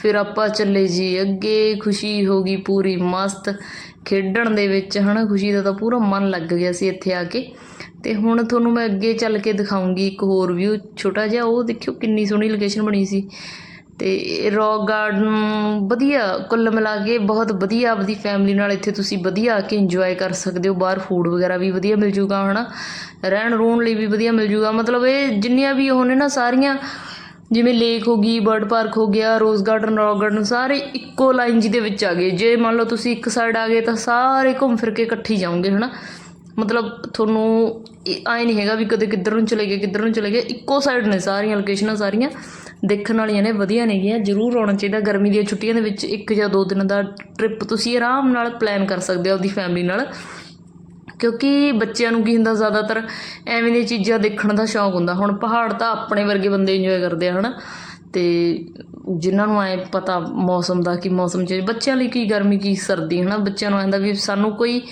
ਫਿਰ ਆਪਾਂ ਚੱਲੇ ਜੀ ਅੱਗੇ, ਖੁਸ਼ੀ ਹੋ ਗਈ ਪੂਰੀ ਮਸਤ। ਖੇਡਣ ਦੇ ਵਿੱਚ, ਹਨਾ, ਖੁਸ਼ੀ ਦਾ ਤਾਂ ਪੂਰਾ ਮਨ ਲੱਗ ਗਿਆ ਸੀ ਇੱਥੇ ਆ ਕੇ। ਤੇ ਹੁਣ ਤੁਹਾਨੂੰ ਮੈਂ ਅੱਗੇ ਚੱਲ ਕੇ ਦਿਖਾਉਂਗੀ ਇੱਕ ਹੋਰ ਵਿਊ ਛੋਟਾ ਜਿਹਾ, ਉਹ ਦੇਖਿਓ ਕਿੰਨੀ ਸੋਹਣੀ ਲੋਕੇਸ਼ਨ ਬਣੀ ਸੀ। ਤੇ ਰੌਕ ਗਾਰਡਨ ਵਧੀਆ ਕੁੱਲ ਮਿਲਾ ਕੇ ਬਹੁਤ ਵਧੀਆ ਆਪਦੀ ਫੈਮਿਲੀ ਨਾਲ ਇੱਥੇ ਤੁਸੀਂ ਵਧੀਆ ਆ ਕੇ ਇੰਜੋਏ ਕਰ ਸਕਦੇ ਹੋ, ਬਾਹਰ ਫੂਡ ਵਗੈਰਾ ਵੀ ਵਧੀਆ ਮਿਲ ਜੂਗਾ ਹੈ ਨਾ ਰਹਿਣ ਰੂਹਣ ਲਈ ਵੀ ਵਧੀਆ ਮਿਲ ਜੂਗਾ। ਮਤਲਬ ਇਹ ਜਿੰਨੀਆਂ ਵੀ ਉਹ ਨੇ ਨਾ ਸਾਰੀਆਂ, ਜਿਵੇਂ ਲੇਕ ਹੋ ਗਈ ਬਰਡ ਪਾਰਕ ਹੋ ਗਿਆ ਰੋਜ਼ ਗਾਰਡਨ ਰੌਕ ਗਾਰਡਨ ਸਾਰੇ ਇੱਕੋ ਲਾਈਨ ਜੀ ਦੇ ਵਿੱਚ ਆ ਗਏ। ਜੇ ਮੰਨ ਲਓ ਤੁਸੀਂ ਇੱਕ ਸਾਈਡ ਆ ਗਏ ਤਾਂ ਸਾਰੇ ਘੁੰਮ ਫਿਰ ਕੇ ਇਕੱਠੇ ਜਾਓਗੇ ਹੈ ਨਾ ਮਤਲਬ ਤੁਹਾਨੂੰ ਆਏ ਨਹੀਂ ਹੈਗਾ ਵੀ ਕਦੇ ਕਿੱਧਰ ਨੂੰ ਚਲੇ ਗਏ, ਕਿੱਧਰ ਨੂੰ ਚਲੇ ਗਏ। ਇੱਕੋ ਸਾਈਡ ਨੇ ਸਾਰੀਆਂ ਲੋਕੇਸ਼ਨਾਂ ਸਾਰੀਆਂ। ਦੇਖਣ ਵਾਲੀਆਂ ਨੇ, ਵਧੀਆ ਨੇਗੀਆਂ ਜ਼ਰੂਰ ਆਉਣਾ ਚਾਹੀਦਾ। ਗਰਮੀ ਦੀਆਂ ਛੁੱਟੀਆਂ ਦੇ ਵਿੱਚ ਇੱਕ ਜਾਂ ਦੋ ਦਿਨ ਦਾ ਟ੍ਰਿਪ ਤੁਸੀਂ ਆਰਾਮ ਨਾਲ ਪਲਾਨ ਕਰ ਸਕਦੇ ਹੋ ਆਪਦੀ ਫੈਮਿਲੀ ਨਾਲ। ਕਿਉਂਕਿ ਬੱਚਿਆਂ ਨੂੰ ਕੀ ਹੁੰਦਾ, ਜ਼ਿਆਦਾਤਰ ਐਵੇਂ ਦੀਆਂ ਚੀਜ਼ਾਂ ਦੇਖਣ ਦਾ ਸ਼ੌਂਕ ਹੁੰਦਾ। ਹੁਣ ਪਹਾੜ ਤਾਂ ਆਪਣੇ ਵਰਗੇ ਬੰਦੇ ਇੰਜੋਏ ਕਰਦੇ ਆ, ਹਨਾ? ਤੇ ਜਿਨ੍ਹਾਂ ਨੂੰ ਐ ਪਤਾ ਮੌਸਮ ਦਾ ਕਿ ਮੌਸਮ ਚ, ਬੱਚਿਆਂ ਲਈ ਕੀ ਗਰਮੀ, ਕੀ ਸਰਦੀ, ਹਨਾ? ਬੱਚਿਆਂ ਨੂੰ ਆਂਦਾ ਵੀ ਸਾਨੂੰ ਕੋਈ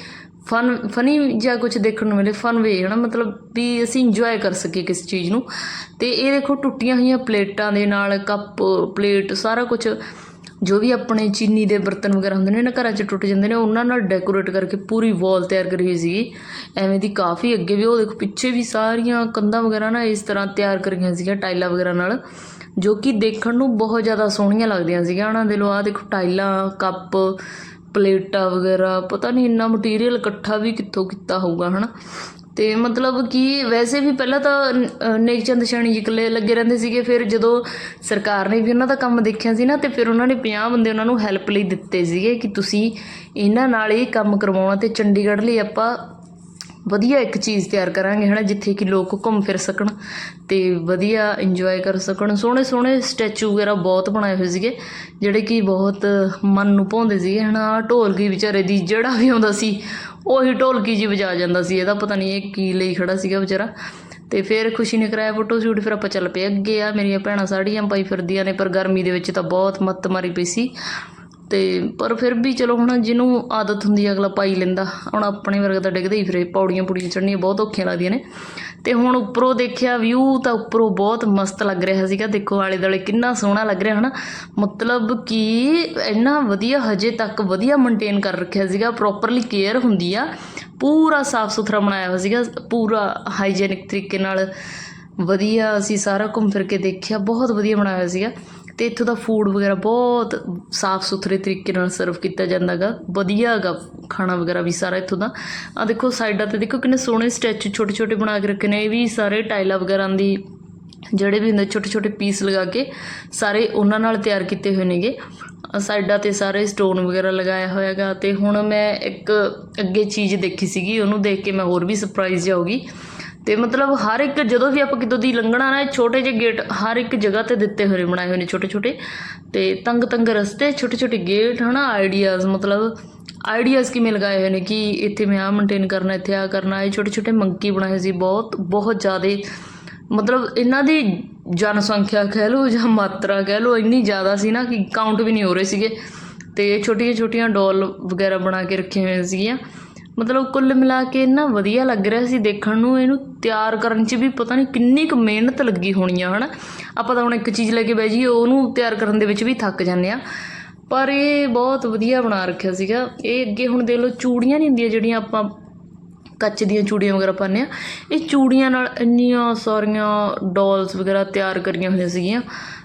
ਫਨ, ਫਨੀ ਜਾਂ ਕੁਝ ਦੇਖਣ ਨੂੰ ਮਿਲੇ, ਫਨ ਵੇ ਹੈ ਨਾ ਮਤਲਬ ਵੀ ਅਸੀਂ ਇੰਜੋਏ ਕਰ ਸਕੀਏ ਕਿਸੇ ਚੀਜ਼ ਨੂੰ। ਤੇ ਇਹ ਦੇਖੋ, ਟੁੱਟੀਆਂ ਹੋਈਆਂ ਪਲੇਟਾਂ ਦੇ ਨਾਲ, ਕੱਪ, ਪਲੇਟ, ਸਾਰਾ ਕੁਝ ਜੋ ਵੀ ਆਪਣੇ ਚੀਨੀ ਦੇ ਬਰਤਨ ਵਗੈਰਾ ਹੁੰਦੇ ਨੇ ਨਾ ਘਰਾਂ 'ਚ ਟੁੱਟ ਜਾਂਦੇ ਨੇ, ਉਹਨਾਂ ਨਾਲ ਡੈਕੋਰੇਟ ਕਰਕੇ ਪੂਰੀ ਵਾਲ ਤਿਆਰ ਕਰੀ ਹੋਈ ਸੀਗੀ। ਐਵੇਂ ਦੀ ਕਾਫੀ ਅੱਗੇ ਵੀ, ਉਹ ਦੇਖੋ, ਪਿੱਛੇ ਵੀ ਸਾਰੀਆਂ ਕੰਧਾਂ ਵਗੈਰਾ ਨਾ ਇਸ ਤਰ੍ਹਾਂ ਤਿਆਰ ਕਰੀਆਂ ਸੀਗੀਆਂ, ਟਾਈਲਾਂ ਵਗੈਰਾ ਨਾਲ, ਜੋ ਕਿ ਦੇਖਣ ਨੂੰ ਬਹੁਤ ਜ਼ਿਆਦਾ ਸੋਹਣੀਆਂ ਲੱਗਦੀਆਂ ਸੀਗੀਆਂ। ਉਹਨਾਂ ਦੇ ਲੋ ਆਹ ਦੇਖੋ, ਟਾਈਲਾਂ, ਕੱਪ ਪਲੇਟਾਂ ਵਗੈਰਾ, ਪਤਾ ਨਹੀਂ ਇੰਨਾ ਮਟੀਰੀਅਲ ਇਕੱਠਾ ਵੀ ਕਿੱਥੋਂ ਕੀਤਾ ਹੋਊਗਾ, ਹਨਾ? ਤੇ ਮਤਲਬ ਕਿ ਵੈਸੇ ਵੀ ਪਹਿਲਾਂ ਤਾਂ ਨੇਕਚੰਦ ਨੇਕ ਜੀ ਇਕੱਲੇ ਲੱਗੇ ਰਹਿੰਦੇ ਸੀਗੇ, ਫਿਰ ਜਦੋਂ ਸਰਕਾਰ ਨੇ ਵੀ ਉਹਨਾਂ ਦਾ ਕੰਮ ਦੇਖਿਆ ਸੀ ਨਾ, ਤੇ ਫਿਰ ਉਹਨਾਂ ਨੇ 50 ਬੰਦੇ ਉਹਨਾਂ ਨੂੰ ਹੈਲਪ ਲਈ ਦਿੱਤੇ ਸੀਗੇ ਕਿ ਤੁਸੀਂ ਇਹਨਾਂ ਨਾਲ ਇਹ ਕੰਮ ਕਰਵਾਉਣਾ ਤੇ ਚੰਡੀਗੜ੍ਹ ਲਈ ਆਪਾਂ ਵਧੀਆ ਇੱਕ ਚੀਜ਼ ਤਿਆਰ ਕਰਾਂਗੇ ਹੈ ਨਾ ਜਿੱਥੇ ਕਿ ਲੋਕ ਘੁੰਮ ਫਿਰ ਸਕਣ ਤੇ ਵਧੀਆ ਇੰਜੋਏ ਕਰ ਸਕਣ। ਸੋਹਣੇ ਸੋਹਣੇ ਸਟੈਚੂ ਵਗੈਰਾ ਬਹੁਤ ਬਣਾਏ ਹੋਏ ਸੀਗੇ, ਜਿਹੜੇ ਕਿ ਬਹੁਤ ਮਨ ਨੂੰ ਭਾਉਂਦੇ ਸੀਗੇ ਹੈ ਨਾ ਢੋਲਕੀ ਵਿਚਾਰੇ ਦੀ ਜਿਹੜਾ ਵੀ ਆਉਂਦਾ ਸੀ, ਉਹੀ ਢੋਲਕੀ ਜੀ ਵਜਾ ਜਾਂਦਾ ਸੀ। ਇਹਦਾ ਪਤਾ ਨਹੀਂ ਇਹ ਕੀ ਲਈ ਖੜਾ ਸੀਗਾ ਵਿਚਾਰਾ। ਤੇ ਫਿਰ ਖੁਸ਼ੀ ਨੇ ਕਰਾਇਆ ਫੋਟੋ ਸ਼ੂਟ ਫਿਰ ਆਪਾਂ ਚੱਲ ਪਏ ਅੱਗੇ। ਆ ਮੇਰੀਆਂ ਭੈਣਾਂ ਸਾੜੀਆਂ ਪਾਈ ਫਿਰਦੀਆਂ ਨੇ, ਪਰ ਗਰਮੀ ਦੇ ਵਿੱਚ ਤਾਂ ਬਹੁਤ ਮੱਤ ਮਾਰੀ ਪਈ ਸੀ। ਅਤੇ ਪਰ ਫਿਰ ਵੀ ਚਲੋ ਹੁਣ ਜਿਹਨੂੰ ਆਦਤ ਹੁੰਦੀ ਹੈ ਅਗਲਾ ਪਾਈ ਲੈਂਦਾ, ਹੁਣ ਆਪਣੇ ਵਰਗਾ ਤਾਂ ਡਿੱਗਦਾ ਹੀ ਫਿਰੇ ਪੌੜੀਆਂ ਪੁੜੀਆਂ ਚੜ੍ਹਨੀਆਂ ਬਹੁਤ ਔਖੀਆਂ ਲੱਗਦੀਆਂ ਨੇ। ਅਤੇ ਹੁਣ ਉੱਪਰੋਂ ਦੇਖਿਆ ਵਿਊ ਤਾਂ ਉੱਪਰੋਂ ਬਹੁਤ ਮਸਤ ਲੱਗ ਰਿਹਾ ਸੀਗਾ, ਦੇਖੋ ਆਲੇ ਦੁਆਲੇ ਕਿੰਨਾ ਸੋਹਣਾ ਲੱਗ ਰਿਹਾ ਹੈ ਨਾ ਮਤਲਬ ਕਿ ਇੰਨਾ ਵਧੀਆ ਹਜੇ ਤੱਕ ਵਧੀਆ ਮੇਨਟੇਨ ਕਰ ਰੱਖਿਆ ਸੀਗਾ ਪ੍ਰੋਪਰਲੀ ਕੇਅਰ ਹੁੰਦੀ ਆ। ਪੂਰਾ ਸਾਫ਼ ਸੁਥਰਾ ਬਣਾਇਆ ਹੋਇਆ ਸੀਗਾ, ਪੂਰਾ ਹਾਈਜੈਨਿਕ ਤਰੀਕੇ ਨਾਲ ਵਧੀਆ ਅਸੀਂ ਸਾਰਾ ਘੁੰਮ ਫਿਰ ਕੇ ਦੇਖਿਆ, ਬਹੁਤ ਵਧੀਆ ਬਣਾਇਆ ਹੋਇਆ ਸੀਗਾ। ਅਤੇ ਇੱਥੋਂ ਦਾ ਫੂਡ ਵਗੈਰਾ ਬਹੁਤ ਸਾਫ਼ ਸੁਥਰੇ ਤਰੀਕੇ ਨਾਲ ਸਰਵ ਕੀਤਾ ਜਾਂਦਾ ਜਾਂਦਾਗਾ। ਵਧੀਆ ਗਾ ਖਾਣਾ ਵਗੈਰਾ ਵੀ ਸਾਰਾ ਇੱਥੋਂ ਦਾ। ਆ ਦੇਖੋ ਸਾਈਡਾਂ ਤੇ ਦੇਖੋ ਕਿੰਨੇ ਸੋਹਣੇ ਸਟੈਚੂ ਛੋਟੇ ਛੋਟੇ ਬਣਾ ਕੇ ਰੱਖੇ ਨੇ। ਇਹ ਵੀ ਸਾਰੇ ਟਾਈਲਾਂ ਵਗੈਰਾ ਦੀ ਜਿਹੜੇ ਵੀ ਹੁੰਦੇ ਛੋਟੇ ਛੋਟੇ ਪੀਸ ਲਗਾ ਕੇ ਸਾਰੇ ਉਹਨਾਂ ਨਾਲ ਤਿਆਰ ਕੀਤੇ ਹੋਏ ਨੇਗੇ। ਸਾਈਡਾਂ ਤੇ ਸਾਰੇ ਸਟੋਨ ਵਗੈਰਾ ਲਗਾਇਆ ਹੋਇਆਗਾ ਤੇ ਹੁਣ ਮੈਂ ਇੱਕ ਅੱਗੇ ਚੀਜ਼ ਦੇਖੀ ਸੀਗੀ। ਉਹਨੂੰ ਦੇਖ ਕੇ ਮੈਂ ਹੋਰ ਵੀ ਸਰਪ੍ਰਾਈਜ਼ ਜਾਊਗੀ ਤੇ ਮਤਲਬ ਹਰ ਇੱਕ ਜਦੋਂ ਵੀ ਆਪਾਂ ਕਿਤੋਂ ਦੀ ਲੰਘਣਾ ਨਾ ਛੋਟੇ ਜਿਹੇ ਗੇਟ ਹਰ ਇੱਕ ਜਗ੍ਹਾ ਤੇ ਦਿੱਤੇ ਹੋਏ ਨੇ, ਬਣਾਏ ਹੋਏ ਨੇ ਛੋਟੇ ਛੋਟੇ। ਤੇ ਤੰਗ ਤੰਗ ਰਸਤੇ, ਛੋਟੇ ਛੋਟੇ ਗੇਟ, ਹਨਾ, ਆਈਡੀਆਜ਼, ਮਤਲਬ ਆਈਡੀਆਜ਼ ਕਿਵੇਂ ਲਗਾਏ ਹੋਏ ਨੇ ਕਿ ਇੱਥੇ ਮੈਂ ਆ ਮੇਨਟੇਨ ਕਰਨਾ, ਇੱਥੇ ਆ ਕਰਨਾ, ਇਹ ਛੋਟੇ ਛੋਟੇ ਮੰਕੀ ਬਣਾਏ ਸੀ ਬਹੁਤ ਬਹੁਤ ਜ਼ਿਆਦਾ। ਮਤਲਬ ਇਹਨਾਂ ਦੀ ਜਨਸੰਖਿਆ ਕਹਿ ਲਓ ਜਾਂ ਮਾਤਰਾ ਕਹਿ ਲਓ, ਇੰਨੀ ਜ਼ਿਆਦਾ ਸੀ ਨਾ ਕਿ ਕਾਊਂਟ ਵੀ ਨਹੀਂ ਹੋ ਰਹੇ ਸੀਗੇ। ਤੇ ਛੋਟੀਆਂ ਛੋਟੀਆਂ ਡੋਲ ਵਗੈਰਾ ਬਣਾ ਕੇ ਰੱਖੀਆਂ ਹੋਏ ਸੀਗੀਆਂ। ਮਤਲਬ ਕੁੱਲ ਮਿਲਾ ਕੇ ਇੰਨਾ ਵਧੀਆ ਲੱਗ ਰਿਹਾ ਸੀ ਦੇਖਣ ਨੂੰ, ਇਹਨੂੰ ਤਿਆਰ ਕਰਨ 'ਚ ਵੀ ਪਤਾ ਨਹੀਂ ਕਿੰਨੀ ਕੁ ਮਿਹਨਤ ਲੱਗੀ ਹੋਣੀ ਆ, ਹਨਾ? ਆਪਾਂ ਤਾਂ ਹੁਣ ਇੱਕ ਚੀਜ਼ ਲੈ ਕੇ ਬਹਿ ਜਾਈਏ, ਉਹਨੂੰ ਤਿਆਰ ਕਰਨ ਦੇ ਵਿੱਚ ਵੀ ਥੱਕ ਜਾਂਦੇ ਆ। ਪਰ ਇਹ ਬਹੁਤ ਵਧੀਆ ਬਣਾ ਰੱਖਿਆ ਸੀਗਾ। ਇਹ ਅੱਗੇ ਹੁਣ ਦੇਖ ਲਓ, ਚੂੜੀਆਂ ਨਹੀਂ ਹੁੰਦੀਆਂ ਜਿਹੜੀਆਂ ਆਪਾਂ ਕੱਚ ਦੀਆਂ ਚੂੜੀਆਂ ਵਗੈਰਾ ਪਾਉਂਦੇ ਆ। ਇਹ ਚੂੜੀਆਂ ਨਾਲ ਇੰਨੀਆਂ ਸਾਰੀਆਂ ਡਾਲਸ ਵਗੈਰਾ ਤਿਆਰ ਕਰੀਆਂ ਹੋਈਆਂ ਸੀਗੀਆਂ।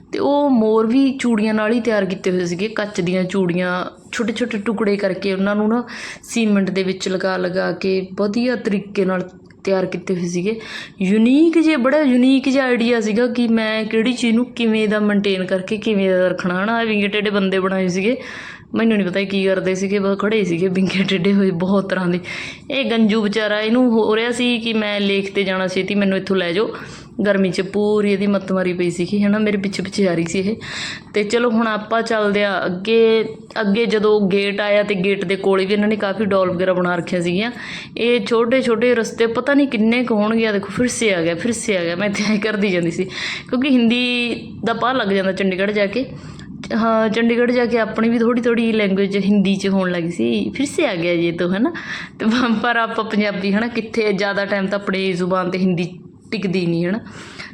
ਅਤੇ ਉਹ ਮੋਰ ਵੀ ਚੂੜੀਆਂ ਨਾਲ ਹੀ ਤਿਆਰ ਕੀਤੇ ਹੋਏ ਸੀਗੇ, ਕੱਚ ਦੀਆਂ ਚੂੜੀਆਂ, ਛੋਟੇ ਛੋਟੇ ਟੁਕੜੇ ਕਰਕੇ ਉਹਨਾਂ ਨੂੰ ਨਾ ਸੀਮੈਂਟ ਦੇ ਵਿੱਚ ਲਗਾ ਲਗਾ ਕੇ ਵਧੀਆ ਤਰੀਕੇ ਨਾਲ ਤਿਆਰ ਕੀਤੇ ਹੋਏ ਸੀਗੇ। ਯੂਨੀਕ ਜੇ, ਬੜਾ ਯੂਨੀਕ ਜਿਹਾ ਆਈਡੀਆ ਸੀਗਾ ਕਿ ਮੈਂ ਕਿਹੜੀ ਚੀਜ਼ ਨੂੰ ਕਿਵੇਂ ਦਾ ਮੇਨਟੇਨ ਕਰਕੇ ਕਿਵੇਂ ਦਾ ਰੱਖਣਾ। ਹਨਾ ਵਿੰਗੇ ਟੇਢੇ ਬੰਦੇ ਬਣਾਏ ਸੀਗੇ ਮੈਨੂੰ ਨਹੀਂ ਪਤਾ ਕੀ ਕਰਦੇ ਸੀਗੇ, ਬਸ ਖੜੇ ਸੀਗੇ ਬਿੰਗੇ ਟਿੱਡੇ ਹੋਏ ਬਹੁਤ ਤਰ੍ਹਾਂ ਦੇ। ਇਹ ਗੰਜੂ ਵਿਚਾਰਾ ਇਹਨੂੰ ਹੋ ਰਿਹਾ ਸੀ ਕਿ ਮੈਂ ਲੇਖ ਤੇ ਜਾਣਾ ਛੇਤੀ ਮੈਨੂੰ ਇੱਥੋਂ ਲੈ ਜਾਓ। ਗਰਮੀ 'ਚ ਪੂਰੀ ਇਹਦੀ ਮੱਤ ਮਾਰੀ ਪਈ ਸੀਗੀ, ਹਨਾ? ਮੇਰੇ ਪਿੱਛੇ ਪਿੱਛੇ ਆ ਰਹੀ ਸੀ ਇਹ। ਤੇ ਚਲੋ ਹੁਣ ਆਪਾਂ ਚੱਲਦੇ ਆ ਅੱਗੇ ਅੱਗੇ ਜਦੋਂ ਗੇਟ ਆਇਆ ਤੇ ਗੇਟ ਦੇ ਕੋਲ ਵੀ ਇਹਨਾਂ ਨੇ ਕਾਫੀ ਡੋਲ ਵਗੈਰਾ ਬਣਾ ਰੱਖੀਆਂ ਸੀਗੀਆਂ। ਇਹ ਛੋਟੇ ਛੋਟੇ ਰਸਤੇ ਪਤਾ ਨਹੀਂ ਕਿੰਨੇ ਕੁ ਹੋਣਗੇ ਆ ਦੇਖੋ, ਫਿਰ ਸੇ ਆ ਗਿਆ, ਫਿਰ ਸੇ ਆ ਗਿਆ। ਮੈਂ ਇੱਥੇ ਕਰਦੀ ਜਾਂਦੀ ਸੀ, ਕਿਉਂਕਿ ਹਿੰਦੀ ਦਾ ਪਤਾ ਲੱਗ ਜਾਂਦਾ ਚੰਡੀਗੜ੍ਹ ਜਾ ਕੇ। ਹਾਂ, ਚੰਡੀਗੜ੍ਹ ਜਾ ਕੇ ਆਪਣੀ ਵੀ ਥੋੜੀ ਥੋੜੀ ਲੈਂਗੁਏਜ ਹਿੰਦੀ ਚ ਹੋਣ ਲੱਗੀ ਸੀ, ਫਿਰ ਸੇ ਆ ਗਿਆ ਜੇ ਤੋ ਹੈ ਨਾ ਅਤੇ ਪਰ ਆਪਾਂ ਪੰਜਾਬੀ ਹੈ ਨਾ ਕਿੱਥੇ ਜ਼ਿਆਦਾ ਟਾਈਮ ਤਾਂ ਆਪਣੀ ਜ਼ੁਬਾਨ ਤੇ ਹਿੰਦੀ ਟਿਕਦੀ ਨਹੀਂ ਹੈ ਨਾ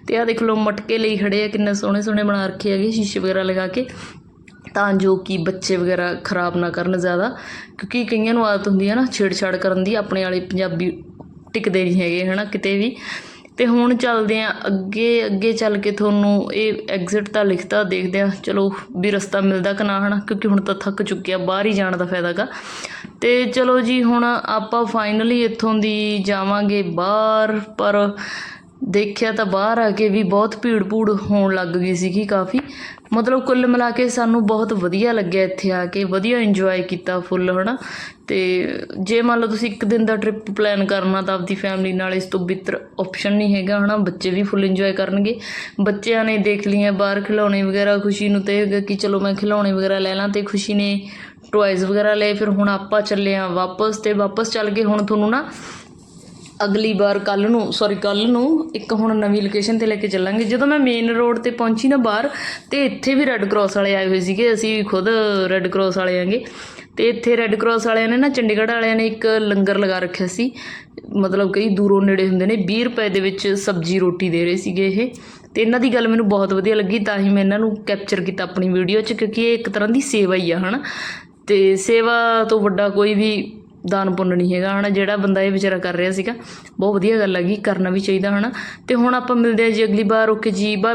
ਅਤੇ ਆਹ ਦੇਖ ਲਓ, ਮਟਕੇ ਲਈ ਖੜੇ ਆ, ਕਿੰਨੇ ਸੋਹਣੇ ਸੋਹਣੇ ਬਣਾ ਰੱਖੇ ਹੈਗੇ, ਸ਼ੀਸ਼ੇ ਵਗੈਰਾ ਲਗਾ ਕੇ। ਤਾਂ ਜੋ ਕਿ ਬੱਚੇ ਵਗੈਰਾ ਖਰਾਬ ਨਾ ਕਰਨ ਜ਼ਿਆਦਾ, ਕਿਉਂਕਿ ਕਈਆਂ ਨੂੰ ਆਦਤ ਹੁੰਦੀ ਹੈ ਨਾ, ਛੇੜਛਾੜ ਕਰਨ ਦੀ, ਆਪਣੇ ਵਾਲੇ ਪੰਜਾਬੀ ਟਿਕਦੇ ਨਹੀਂ ਹੈਗੇ ਹੈ ਨਾ ਕਿਤੇ ਵੀ। ਅਤੇ ਹੁਣ ਚੱਲਦੇ ਹਾਂ ਅੱਗੇ ਅੱਗੇ ਚੱਲ ਕੇ ਤੁਹਾਨੂੰ ਇਹ ਐਗਜ਼ਿਟ ਤਾਂ ਲਿਖਤਾ, ਦੇਖਦੇ ਆ, ਚਲੋ ਵੀ ਰਸਤਾ ਮਿਲਦਾ ਕਿ ਨਾ ਹੈ ਨਾ ਕਿਉਂਕਿ ਹੁਣ ਤਾਂ ਥੱਕ ਚੁੱਕਿਆ ਬਾਹਰ ਹੀ ਜਾਣ ਦਾ ਫਾਇਦਾ ਗਾ। ਅਤੇ ਚਲੋ ਜੀ, ਹੁਣ ਆਪਾਂ ਫਾਈਨਲੀ ਇੱਥੋਂ ਦੀ ਜਾਵਾਂਗੇ ਬਾਹਰ, ਪਰ ਦੇਖਿਆ ਤਾਂ ਬਾਹਰ ਆ ਕੇ ਵੀ ਬਹੁਤ ਭੀੜ ਭੂੜ ਹੋਣ ਲੱਗ ਗਈ ਸੀਗੀ ਕਾਫੀ। ਮਤਲਬ ਕੁੱਲ ਮਿਲਾ ਕੇ ਸਾਨੂੰ ਬਹੁਤ ਵਧੀਆ ਲੱਗਿਆ ਇੱਥੇ ਆ ਕੇ, ਵਧੀਆ ਇੰਜੋਏ ਕੀਤਾ ਫੁੱਲ ਹਨਾ? ਤੇ ਜੇ ਮੰਨ ਲਓ ਤੁਸੀਂ ਇੱਕ ਦਿਨ ਦਾ ਟ੍ਰਿਪ ਪਲਾਨ ਕਰਨਾ ਤਾਂ ਆਪਦੀ ਫੈਮਿਲੀ ਨਾਲ ਇਸ ਤੋਂ ਬਿਹਤਰ ਆਪਸ਼ਨ ਨਹੀਂ ਹੈਗਾ, ਹਨਾ? ਬੱਚੇ ਵੀ ਫੁੱਲ ਇੰਜੋਏ ਕਰਨਗੇ। ਬੱਚਿਆਂ ਨੇ ਦੇਖ ਲਈਆਂ ਬਾਹਰ ਖਿਡੌਣੇ ਵਗੈਰਾ, ਖੁਸ਼ੀ ਨੂੰ ਤੇ ਹੈਗਾ ਕਿ ਚਲੋ ਮੈਂ ਖਿਡੌਣੇ ਵਗੈਰਾ ਲੈ ਲਾਂ ਤੇ ਖੁਸ਼ੀ ਨੇ ਟੌਇਜ਼ ਵਗੈਰਾ ਲਏ, ਫਿਰ ਹੁਣ ਆਪਾਂ ਚੱਲੇ ਆ ਵਾਪਸ ਤੇ ਵਾਪਸ ਚੱਲ ਕੇ ਹੁਣ ਤੁਹਾਨੂੰ ਨਾ ਅਗਲੀ ਵਾਰ ਕੱਲ ਨੂੰ ਸੌਰੀ ਕੱਲ ਨੂੰ ਇੱਕ ਹੁਣ ਨਵੀਂ ਲੋਕੇਸ਼ਨ ਤੇ ਲੈ ਕੇ ਚੱਲਾਂਗੇ। ਜਦੋਂ ਮੈਂ ਮੇਨ ਰੋਡ ਤੇ ਪਹੁੰਚੀ ਨਾ ਬਾਹਰ, ਤੇ ਇੱਥੇ ਵੀ ਰੈੱਡ ਕਰਾਸ ਵਾਲੇ ਆਏ ਹੋਏ ਸੀਗੇ, ਅਸੀਂ ਖੁਦ ਰੈੱਡ ਕਰਾਸ ਵਾਲੇ ਆਂਗੇ। ਤੇ ਇੱਥੇ ਰੈੱਡ ਕਰਾਸ ਵਾਲਿਆਂ ਨੇ ਨਾ ਚੰਡੀਗੜ੍ਹ ਵਾਲਿਆਂ ਨੇ ਇੱਕ ਲੰਗਰ ਲਗਾ ਰੱਖਿਆ ਸੀ। ਮਤਲਬ ਕਈ ਦੂਰੋਂ ਨੇੜੇ ਹੁੰਦੇ ਨੇ 20 ਰੁਪਏ ਦੇ ਵਿੱਚ ਸਬਜ਼ੀ ਰੋਟੀ ਦੇ ਰਹੇ ਸੀਗੇ ਇਹ। ਤੇ ਇਹਨਾਂ ਦੀ ਗੱਲ ਮੈਨੂੰ ਬਹੁਤ ਵਧੀਆ ਲੱਗੀ, ਤਾਂ ਹੀ ਮੈਂ ਇਹਨਾਂ ਨੂੰ ਕੈਪਚਰ ਕੀਤਾ ਆਪਣੀ ਵੀਡੀਓ 'ਚ, ਕਿਉਂਕਿ ਇਹ ਇੱਕ ਤਰ੍ਹਾਂ ਦੀ ਸੇਵਾ ਹੀ ਆ, ਹਨਾ। ਤੇ ਸੇਵਾ ਤੋਂ ਵੱਡਾ ਕੋਈ ਵੀ ਦਾਨ ਪੁੰਨ ਨਹੀਂ ਹੈਗਾ, ਹਨਾ? ਜਿਹੜਾ ਬੰਦਾ ਇਹ ਵਿਚਾਰਾ ਕਰ ਰਿਹਾ ਸੀਗਾ, ਬਹੁਤ ਵਧੀਆ ਗੱਲ ਹੈਗੀ ਕਰਨਾ ਵੀ ਚਾਹੀਦਾ, ਹਨਾ? ਤੇ ਹੁਣ ਆਪਾਂ ਮਿਲਦੇ ਹਾਂ ਜੀ ਅਗਲੀ ਵਾਰ, ਓਕੇ ਜੀ ਬਾਏ